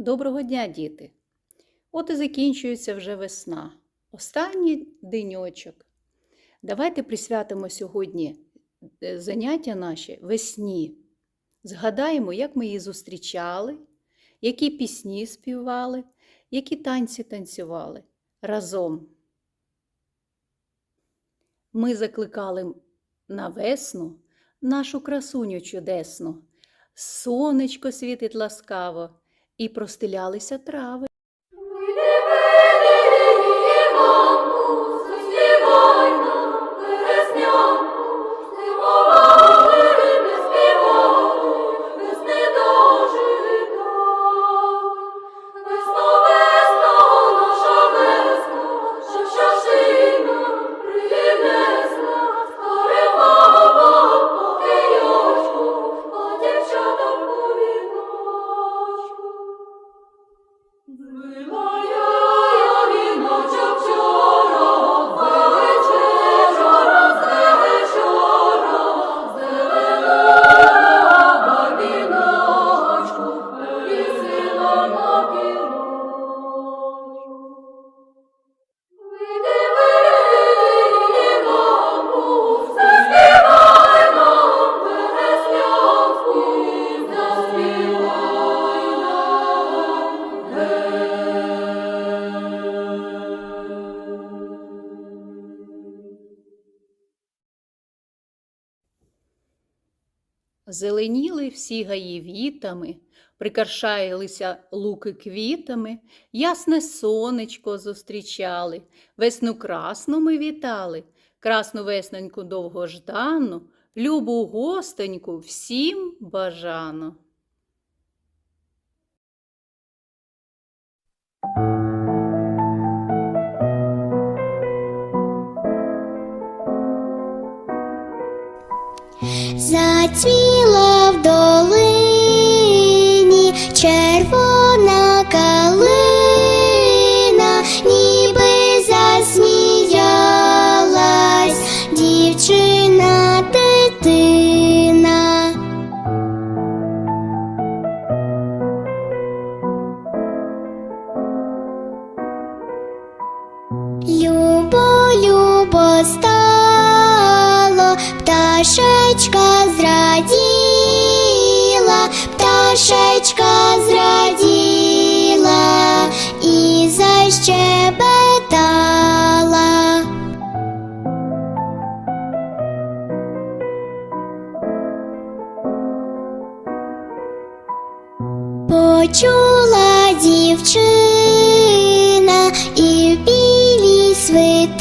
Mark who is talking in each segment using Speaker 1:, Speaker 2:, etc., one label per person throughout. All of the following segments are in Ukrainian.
Speaker 1: Доброго дня, діти! От і закінчується вже весна. Останній деньочок. Давайте присвятимо сьогодні е, заняття наші весні. Згадаємо, як ми її зустрічали, які пісні співали, які танці танцювали разом. Ми закликали на весну нашу красуню чудесну. Сонечко світить ласкаво, і простилялися трави. Зеленіли всі гаї вітами, прикрашалися луки квітами, ясне сонечко зустрічали, весну красну ми вітали, красну весненьку довгождану, любу гостеньку всім бажано.
Speaker 2: Зацвіла в долині пташечка зраділа і защебетала. Почула дівчина і в білій свитині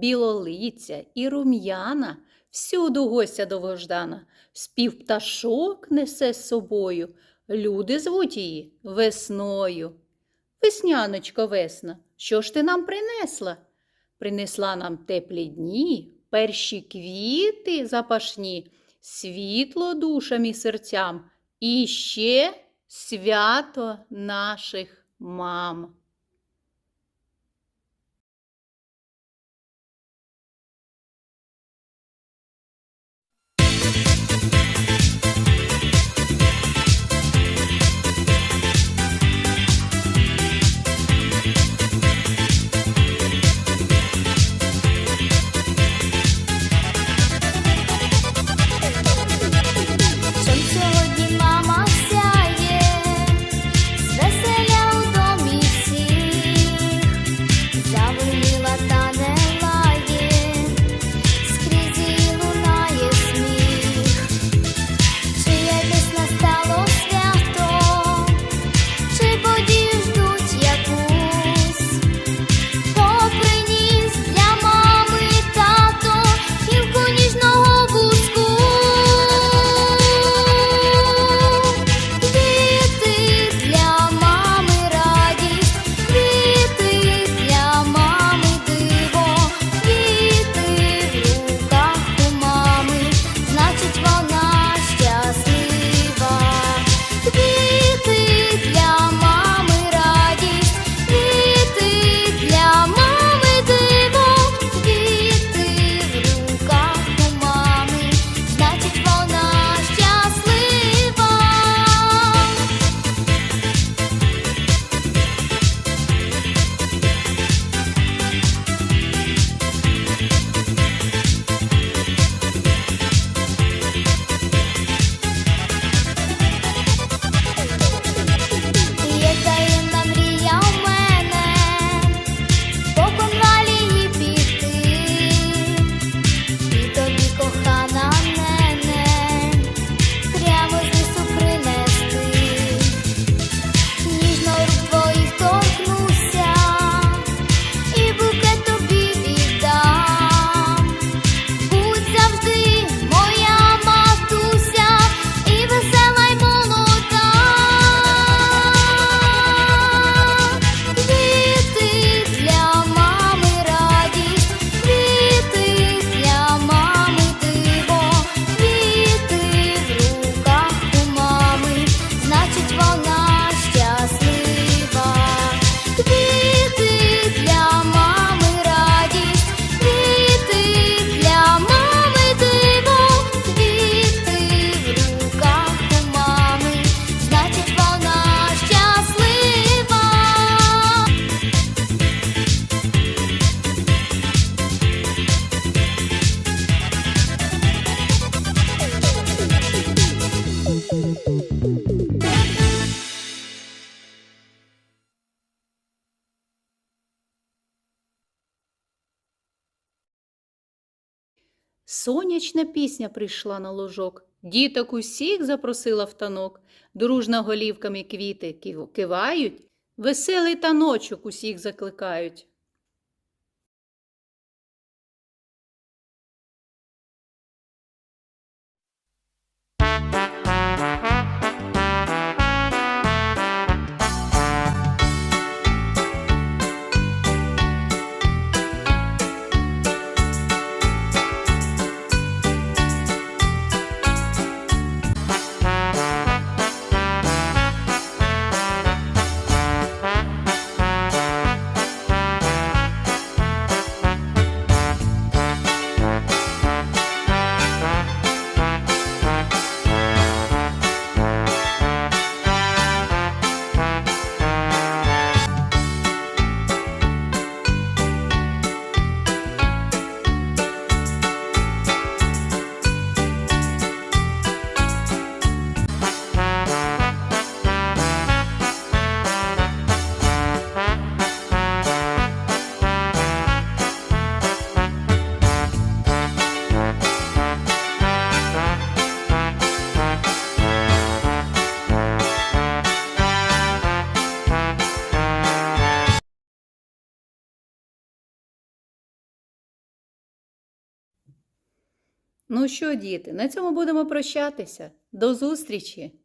Speaker 1: білолиця і рум'яна, всюду гостя довгождана, спів пташок несе з собою, люди звуть її весною. Весняночко весна, що ж ти нам принесла? Принесла нам теплі дні, перші квіти запашні, світло душам і серцям, і ще свято наших мам. Сонячна пісня прийшла на ложок. Діток усіх запросила в танок. Дружно голівками квіти кивають, веселий таночок усіх закликають. Ну що, діти, на цьому будемо прощатися. До зустрічі!